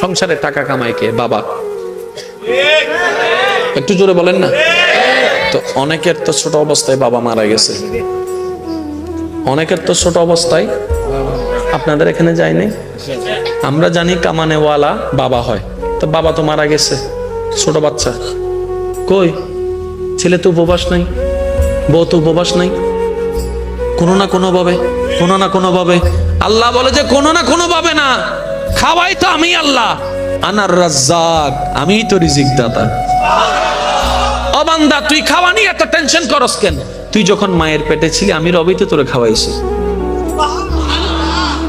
সংসারে টাকা কামায় কে? বাবা। একটু জোরে বলেন না। তো অনেকের তো ছোট অবস্থায় বাবা মারা গেছে। অনেকের তো ছোট অবস্থায় আপনাদের এখানে যায়নি আমরা জানি কামানেওয়ালা বাবা হয়। তো বাবা তো মারা গেছে, ছোট বাচ্চা। কই? ছেলে তো উপবাস নাই, বউ তো উপবাস নাই। কোনো না কোনো ভাবে কোনো না কোনো ভাবে আল্লাহ বলে যে কোনো না কোনো ভাবে না। খাওয়াই তো আমি আল্লাহ। আনার রাজ্জাক আমি তো রিজিক দাতা অবান্দা তুই খাওয়া এত টেনশন করস কেন? তুই যখন মায়ের পেটে ছিলি, আমি রবি তো তোরে খাওয়াইছি।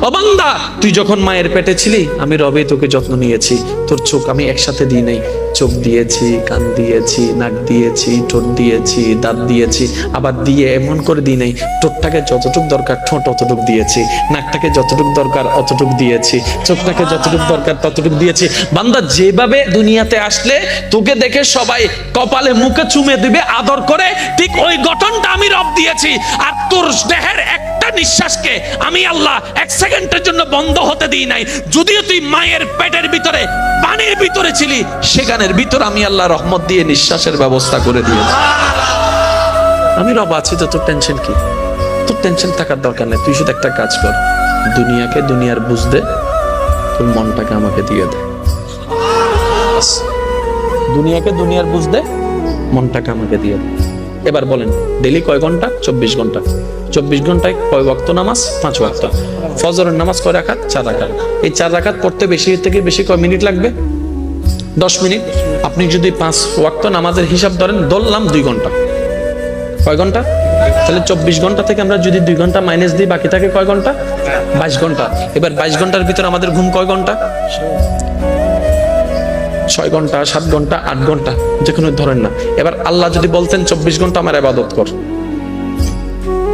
অবান্দা তুই যখন মায়ের পেটে ছিলি, আমি রবে তোকে যত্ন নিয়েছি। তোর চোখ আমি একসাথে দিই নাই। চোখ দিয়েছি, কান দিয়েছি, নাক দিয়েছি, ঠোঁট দিয়েছি, দাঁত দিয়েছি, আবার দিয়ে এমন করে দিই নাই, ঠোঁটটাকে যতটুক দরকার ঠোঁট অতটুক দিয়েছি, নাকটাকে যতটুক দরকার অতটুক দিয়েছি, চোখটাকে যতটুক দরকার ততটুক দিয়েছি। বান্দা, যেভাবে দুনিয়াতে আসলে তোকে দেখে সবাই কপালে মুখে চুমে দিবে, আদর করে, ঠিক ওই গঠনটা আমি রব দিয়েছি। আর তোর দেহের একটা নিঃশ্বাসকে আমি আল্লাহ এক সেকেন্ডের জন্য বন্ধ হতে দিই নাই। যদিও তুই মায়ের পেটের ভিতরে পানির ভিতরে ছিলি, সেখানের ভিতর আমি আল্লাহ রহমত দিয়ে নিঃশ্বাসের ব্যবস্থা করে দিয়েছি। আমি রব আছি তো তোর টেনশন কি? তোর টেনশন থাকার দরকার নেই, তুই শুধু একটা কাজ কর। দুনিয়াকে দুনিয়ার বুঝ দে তোর মনটাকে আমাকে দিয়ে দে। দুনিয়াকে দুনিয়ার বুঝ দে মনটাকে আমাকে দিয়ে দে। এবার বলেন ডেলি কয় ঘণ্টা? চব্বিশ ঘণ্টা। চব্বিশ ঘন্টায় কয় ওয়াক্ত নামাজ? পাঁচ ওয়াক্ত। ফজরের নামাজ কয় রাখাত চার রাখাত এই চার রাখাত পড়তে বেশি থেকে বেশি কয় মিনিট লাগবে? দশ মিনিট। আপনি যদি পাঁচ ওয়াক্ত নামাজের হিসাব ধরেন, ধরলাম দুই ঘণ্টা। কয় ঘণ্টা? তাহলে চব্বিশ ঘণ্টা থেকে আমরা যদি দুই ঘণ্টা মাইনাস দিই, বাকি থাকে কয় ঘণ্টা? বাইশ ঘণ্টা। এবার বাইশ ঘণ্টার ভিতরে আমাদের ঘুম কয় ঘণ্টা? ছয় ঘণ্টা, সাত ঘণ্টা, আট ঘণ্টা, যে কোনো ধরেন না। এবার আল্লাহ যদি বলতেন, চব্বিশ ঘণ্টা আমার আবাদত কর।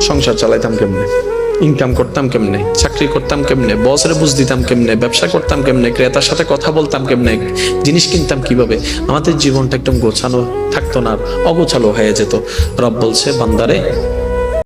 সংসার চালাইতাম কেমনে? ইনকাম করতাম কেমনে? চাকরি করতাম কেমনে? বসরে বুঝ দিতাম কেমনে? ব্যবসা করতাম কেমনে? ক্রেতার সাথে কথা বলতাম কেমনে? জিনিস কিনতাম কীভাবে? আমাদের জীবনটা একদম গোছানো থাকতো না অগোছালো হয়ে যেত। রব বলছে, বান্দারে